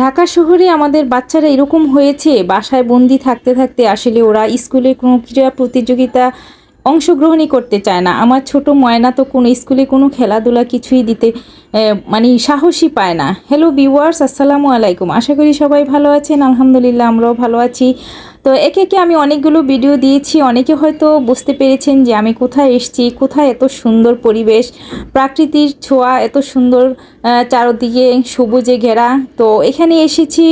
ঢাকা শহরে আমাদের বাচ্চারা এরকম হয়েছে, বাসায় বন্দি থাকতে থাকতে আসলে ওরা স্কুলে কোনো ক্রীড়া প্রতিযোগিতা অংশগ্রহণই করতে চায় না। আমার ছোট ময়না তো কোনো স্কুলে কোনো খেলাধুলা কিছুই দিতে মানে সাহসই পায় না। হ্যালো বিওয়ার্স আসসালামু আলাইকুম। আশা করি সবাই ভালো আছেন, আলহামদুলিল্লাহ আমরাও ভালো আছি। তো একে একে আমি অনেকগুলো ভিডিও দিয়েছি। অনেকে হয়তো বুঝতে পেরেছেন যে আমি কোথায় এসেছি, কোথায় এত সুন্দর পরিবেশ, প্রাকৃতির ছোঁয়া, এত সুন্দর চারদিকে সবুজে ঘেরা। তো এখানে এসেছি,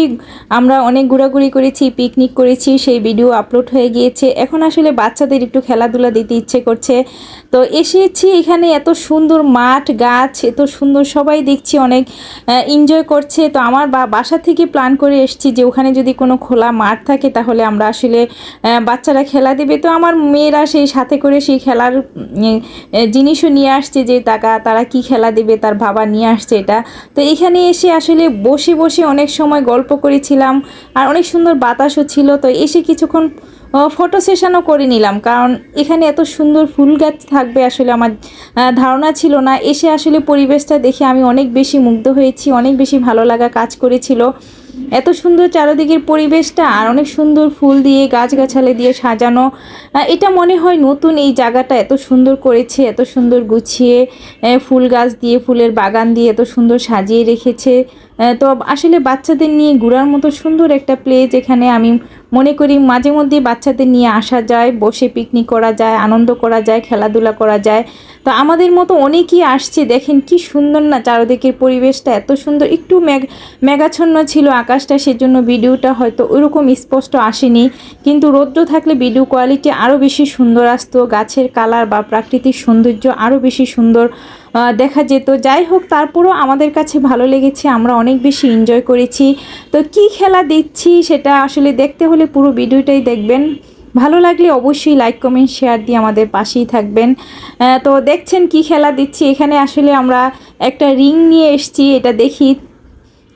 আমরা অনেক ঘোরাঘুরি করেছি পিকনিক করেছি, সেই ভিডিও আপলোড হয়ে গিয়েছে। এখন আসলে বাচ্চাদের একটু খেলাধুলা দিতে ইচ্ছে করছে। তো এসেছি এখানে, এত সুন্দর মাঠ, গাছ, এত সুন্দর, সবাই দেখছি অনেক এনজয় করছে। তো আমার বাসা থেকে প্ল্যান করে এসেছি যে ওখানে যদি কোনো খোলা মাঠ থাকে তাহলে আমরা আসলে বাচ্চারা খেলা দেবে। তো আমার মেয়েরা সেই সাথে করে সেই খেলার জিনিসও নিয়ে আসছে যে টাকা তারা কি খেলা দেবে, তার বাবা নিয়ে আসছে এটা। তো এখানে এসে আসলে বসে বসে অনেক সময় গল্প করেছিলাম আর অনেক সুন্দর বাতাসও ছিল। তো এসে কিছুক্ষণ ফটো সেশনও করে নিলাম। কারণ এখানে এত সুন্দর ফুল গাছ থাকবে আসলে আমার ধারণা ছিল না। এসে আসলে পরিবেশটা দেখে আমি অনেক বেশি মুগ্ধ হয়েছি, অনেক বেশি ভালো লাগা কাজ করেছিল। এত সুন্দর চারদিকের পরিবেশটা আর অনেক সুন্দর ফুল দিয়ে, গাছগাছালি দিয়ে সাজানো। এটা মনে হয় নতুন এই জায়গাটা এত সুন্দর করেছে, এত সুন্দর গুছিয়ে ফুল গাছ দিয়ে, ফুলের বাগান দিয়ে এত সুন্দর সাজিয়ে রেখেছে। তো আসলে বাচ্চাদের নিয়ে ঘোরার মতো সুন্দর একটা প্লেস এখানে আমি মনে করি মাঝে মধ্যে বাচ্চাদের নিয়ে আসা যায়, বসে পিকনিক করা যায়, আনন্দ করা যায়, খেলাধুলা করা যায়। তো আমাদের মতো অনেকেই আসছে। দেখেন কি সুন্দর না চারদিকের পরিবেশটা, এত সুন্দর। একটু মেঘ, মেঘাচ্ছন্ন ছিল আকাশটা, সেজন্য ভিডিওটা হয়তো ওইরকম স্পষ্ট আসেনি। কিন্তু রৌদ্র থাকলে ভিডিও কোয়ালিটি আরও বেশি সুন্দর আসতো, গাছের কালার বা প্রাকৃতিক সৌন্দর্য আরও বেশি সুন্দর দেখা যেত। যাই হোক, তারপরও আমাদের কাছে ভালো লেগেছে, আমরা অনেক বেশি এনজয় করেছি। তো কি খেলা দিচ্ছি সেটা আসলে দেখতে হলে পুরো ভিডিওটাই দেখবেন। ভালো লাগলে অবশ্যই লাইক কমেন্ট শেয়ার দিয়ে আমাদের পাশেই থাকবেন। তো দেখছেন কি খেলা দিচ্ছি? এখানে আসলে আমরা একটা রিং নিয়ে এসছি, এটা দেখি।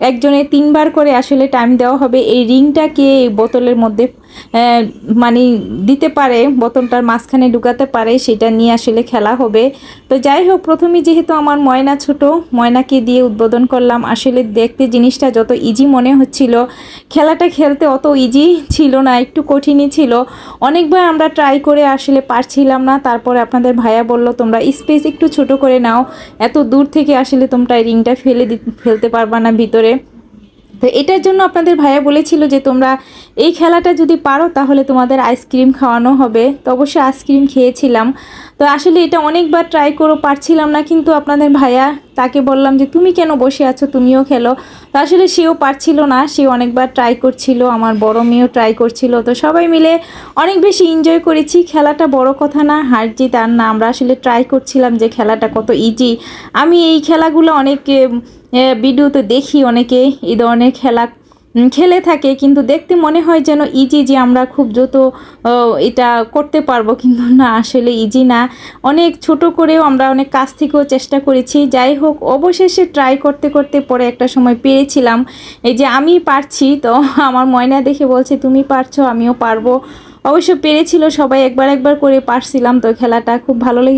একজনে তিনবার করে আসলে টাইম দেওয়া হবে। এই রিংটাকে এই বোতলের মধ্যে মানে দিতে পারে, বোতলটার মাঝখানে ঢুকাতে পারে, সেটা নিয়ে আসলে খেলা হবে। তো যাই হোক, প্রথমে যেহেতু আমার ময়না ছোট, ময়নাকে দিয়ে উদ্বোধন করলাম। আসলে দেখতে জিনিসটা যত ইজি মনে হচ্ছিল, খেলাটা খেলতে অত ইজি ছিল না, একটু কঠিনই ছিল। অনেকবার আমরা ট্রাই করে আসলে পারছিলাম না, তারপরে আপনাদের ভাইয়া বলল, তোমরা স্পেস একটু ছোট করে নাও, এত দূর থেকে আসলে তোমরা রিংটা ফেলে ফেলতে পারবা না ভিতরে। তো এটার জন্য আপনাদের ভাইয়া বলেছিল যে তোমরা এই খেলাটা যদি পারো, তাহলে তোমাদের আইসক্রিম খাওয়ানো হবে। তো অবশ্যই আইসক্রিম খেয়েছিলাম। তো আসলে এটা অনেকবার ট্রাই করো, পারছিলাম না, কিন্তু আপনাদের ভাইয়া তাকে বললাম যে, তুমি কেন বসে আছো? তুমিও খেলো। তো আসলে সেও পারছিল না, সে অনেকবার ট্রাই করছিল, আমার বড় মেয়েও ট্রাই করছিল। তো সবাই মিলে অনেক বেশি এনজয় করেছি। খেলাটা বড় কথা না, হার জিত আর না, আমরা আসলে ট্রাই করছিলাম যে খেলাটা কত ইজি আমি এই খেলাগুলো অনেক ভিডিওতে দেখি অনেকে এই ধরনের খেলা খেলে থাকে, কিন্তু দেখতে মনে হয় যেন ইজি যে আমরা খুব দ্রুত এটা করতে পারব, কিন্তু না, আসলে ইজি না। অনেক ছোট করেও আমরা অনেক কাজ থেকেও চেষ্টা করেছি। যাই হোক, অবশেষে ট্রাই করতে করতে পরে একটা সময় পেরেছিলাম এই যে আমি পারছি, তো আমার ময়না দেখে বলছে, তুমি পারছ, আমিও পারব। অবশ্য পেরেছিল সবাই, একবার একবার করে পারছিলাম, তো খেলাটা খুব ভালো লেগে